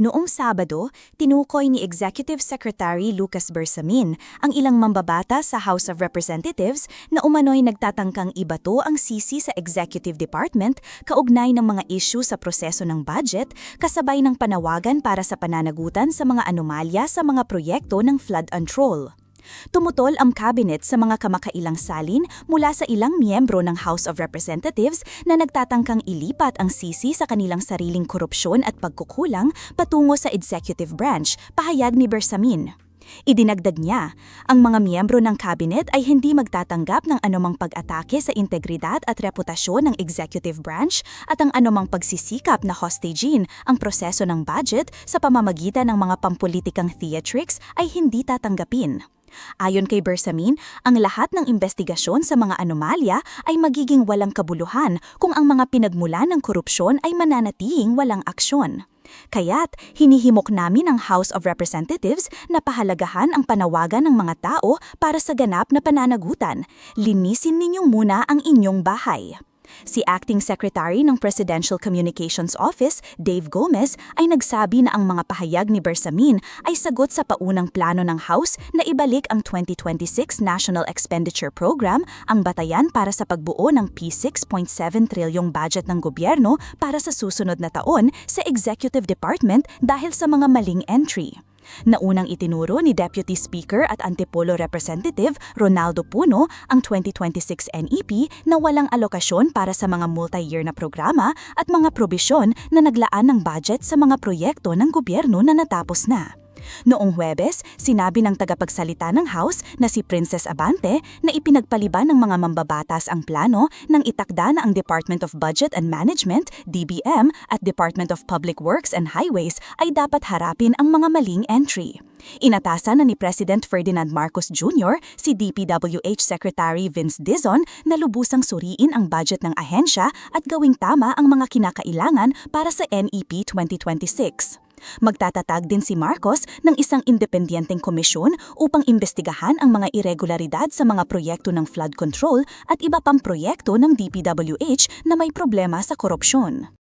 Noong Sabado, tinukoy ni Executive Secretary Lucas Bersamin ang ilang mambabata sa House of Representatives na umano'y nagtatangkang ibato ang sisi sa Executive Department kaugnay ng mga issue sa proseso ng budget kasabay ng panawagan para sa pananagutan sa mga anomalya sa mga proyekto ng flood control. Tumutol ang cabinet sa mga kamakailang salin mula sa ilang miyembro ng House of Representatives na nagtatangkang ilipat ang sisi sa kanilang sariling korupsyon at pagkukulang patungo sa executive branch, pahayag ni Bersamin. Idinagdag niya, ang mga miyembro ng cabinet ay hindi magtatanggap ng anumang pag-atake sa integridad at reputasyon ng executive branch at ang anumang pagsisikap na hostaging ang proseso ng budget sa pamamagitan ng mga pampolitikang theatrics ay hindi tatanggapin. Ayon kay Bersamin, ang lahat ng investigasyon sa mga anomalya ay magiging walang kabuluhan kung ang mga pinagmulan ng korupsyon ay mananatihing walang aksyon. Kaya't hinihimok namin ang House of Representatives na pahalagahan ang panawagan ng mga tao para sa ganap na pananagutan. Linisin ninyong muna ang inyong bahay. Si Acting Secretary ng Presidential Communications Office, Dave Gomez, ay nagsabi na ang mga pahayag ni Bersamin ay sagot sa paunang plano ng House na ibalik ang 2026 National Expenditure Program, ang batayan para sa pagbuo ng P6.7 trilyong budget ng gobyerno para sa susunod na taon sa Executive Department dahil sa mga maling entry. Naunang itinuro ni Deputy Speaker at Antipolo Representative Ronaldo Puno ang 2026 NEP na walang alokasyon para sa mga multi-year na programa at mga probisyon na naglaan ng budget sa mga proyekto ng gobyerno na natapos na. Noong Huwebes, sinabi ng tagapagsalita ng House na si Princess Abante na ipinagpaliban ng mga mambabatas ang plano nang itakda na ang Department of Budget and Management, DBM, at Department of Public Works and Highways ay dapat harapin ang mga maling entry. Inatasan na ni President Ferdinand Marcos Jr. si DPWH Secretary Vince Dizon na lubusang suriin ang budget ng ahensya at gawing tama ang mga kinakailangan para sa NEP 2026. Magtatatag din si Marcos ng isang independenteng komisyon upang imbestigahan ang mga irregularidad sa mga proyekto ng flood control at iba pang proyekto ng DPWH na may problema sa korupsyon.